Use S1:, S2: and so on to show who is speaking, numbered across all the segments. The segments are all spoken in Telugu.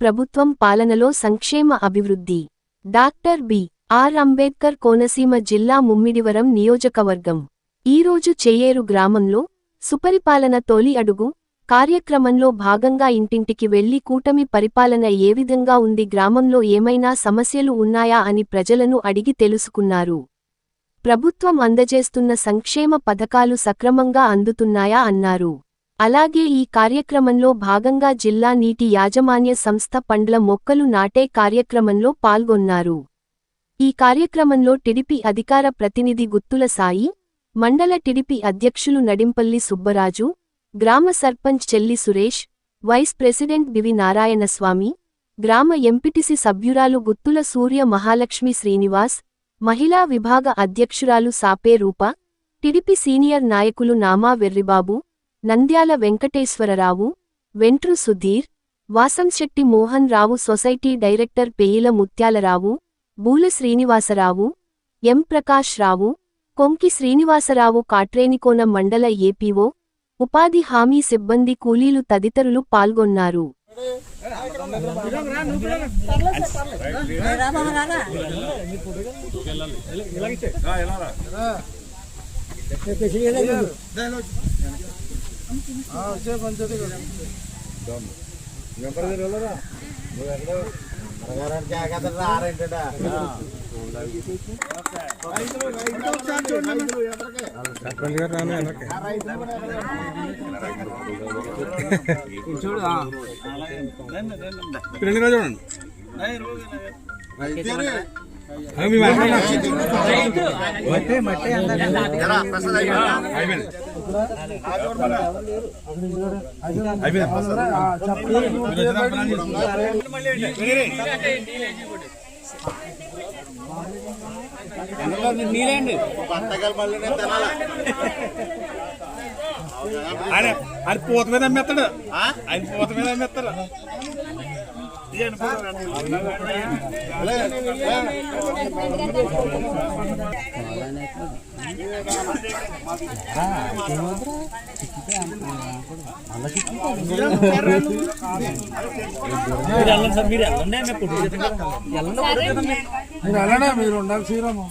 S1: ప్రభుత్వం పాలనలో సంక్షేమ అభివృద్ధి. Doctor B. R. Ambedkar Konaseema జిల్లా ముమ్మిడివరం నియోజకవర్గం. ఈరోజు చెయ్యేరు గ్రామంలో సుపరిపాలన తొలి అడుగు కార్యక్రమంలో భాగంగా ఇంటింటికి వెళ్ళి కూటమి పరిపాలన ఏ విధంగా ఉంది గ్రామంలో ఏమైనా సమస్యలు ఉన్నాయా అని ప్రజలను అడిగి తెలుసుకున్నారు. ప్రభుత్వం అందజేస్తున్న సంక్షేమ పథకాలు సక్రమంగా అందుతున్నాయా అన్నారు. అలాగే ఈ కార్యక్రమంలో భాగంగా జిల్లా నీటి యాజమాన్య సంస్థ పండ్ల మొక్కలు నాటే కార్యక్రమంలో పాల్గొన్నారు. ఈ కార్యక్రమంలో టిడిపి అధికార ప్రతినిధి గుత్తుల సాయి మండల టిడిపి అధ్యక్షులు నడింపల్లి సుబ్బరాజు గ్రామ sarpanch Chelli Suresh vice president B V Narayanaswamy గ్రామ ఎంపిటిసి సభ్యురాలు గుత్తుల సూర్య మహాలక్ష్మి శ్రీనివాస్ మహిళా విభాగ అధ్యక్షురాలు సాపే రూప టిడిపి సీనియర్ నాయకులు Nama Verribabu Nandyala Venkateswararao Ventru Sudheer Vasamsetti Mohan Rao society director Peyila Mutyalarao Boola Srinivasarao M Prakash Rao Konki Srinivasarao Katrenikona mandal APO ఉపాధి హామీ సిబ్బంది కూలీలు తదితరులు పాల్గొన్నారు.
S2: పిల్లలు చూడండి. అవి మీ మాట్లాడినా? అయిపోయింది. అయిపోయింది. మీరు వచ్చిన పని చేసుకుంటారు. ఆయన ఆయన పూత మీద అమ్మేస్తాడు. ఆయన పూత మీద అమ్మేస్తాడు.
S3: మీరు అలానే మీరు ఉండాలి శ్రీరాము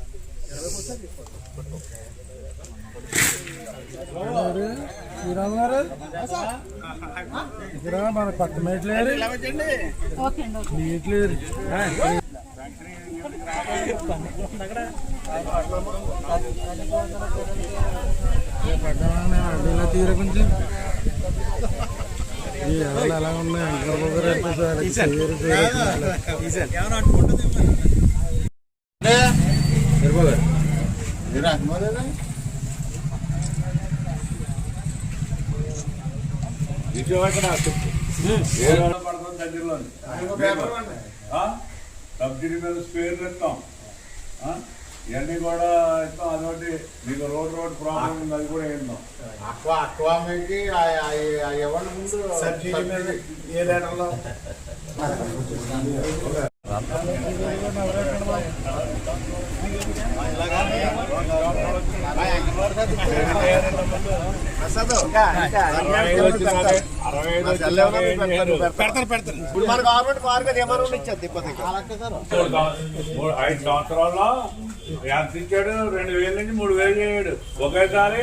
S3: ఇక్కడ మన పక్క మేట్లేరు. నీట్లేరు అడ్డీలో తీర కొంచెం ఈ ఎవరు ఎలా ఉన్నాయి అంకర్ బాబు గారు అంటే
S4: సబ్సిడీ మీద స్పేర్లు ఇస్తాం ఆ? ఇవన్నీ కూడా ఇస్తాం అదొకటి మీకు రోడ్ రోడ్ ప్రాబ్లం ఉంది అది కూడా ఇద్దాం
S5: అక్వా అక్వామికి ఎవరి ముందు సబ్సిడీ మీద ఏ లీటర్లో
S2: పెడతారు పెడతారు
S5: ఇప్పుడు మన గవర్నమెంట్ ఏమన్నా
S4: ఐదు సంవత్సరాల్లో ఎంత ఇచ్చాడు రెండు వేల నుంచి మూడు వేలు చేయడు ఒకేసారి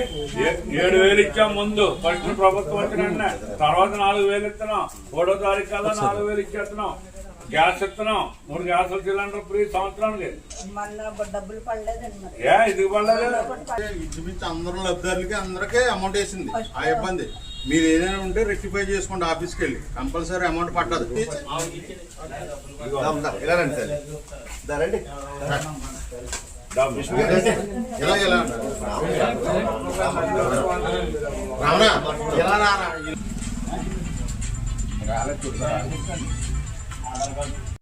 S4: ఏడు వేలు ఇచ్చాం ముందు. ఫస్ట్ ప్రభుత్వం వచ్చిన. తర్వాత నాలుగు వేలు ఇస్తున్నాం. మూడో తారీఖు కల్లా నాలుగు వేలు ఇచ్చేస్తున్నాం. గ్యాస్ ఇస్తున్నాం. మూడు గ్యాస్ సిలిండర్ ఫ్రీ సంవత్సరానికి
S6: డబ్బులు పడలేదండి
S4: ఏ ఇది పడలేదు?
S5: ఇంచుమించు అందరూ లబ్ధారులకి అందరికీ అమౌంట్ వేసింది. ఆ ఇబ్బంది. మీరు ఏదైనా ఉంటే రెక్టిఫై చేసుకోండి ఆఫీస్కి వెళ్ళి. కంపల్సరీ అమౌంట్ పట్టదు. ఇలా రండి సార్. ఇలా ఇలా. రావణ ఇలా రా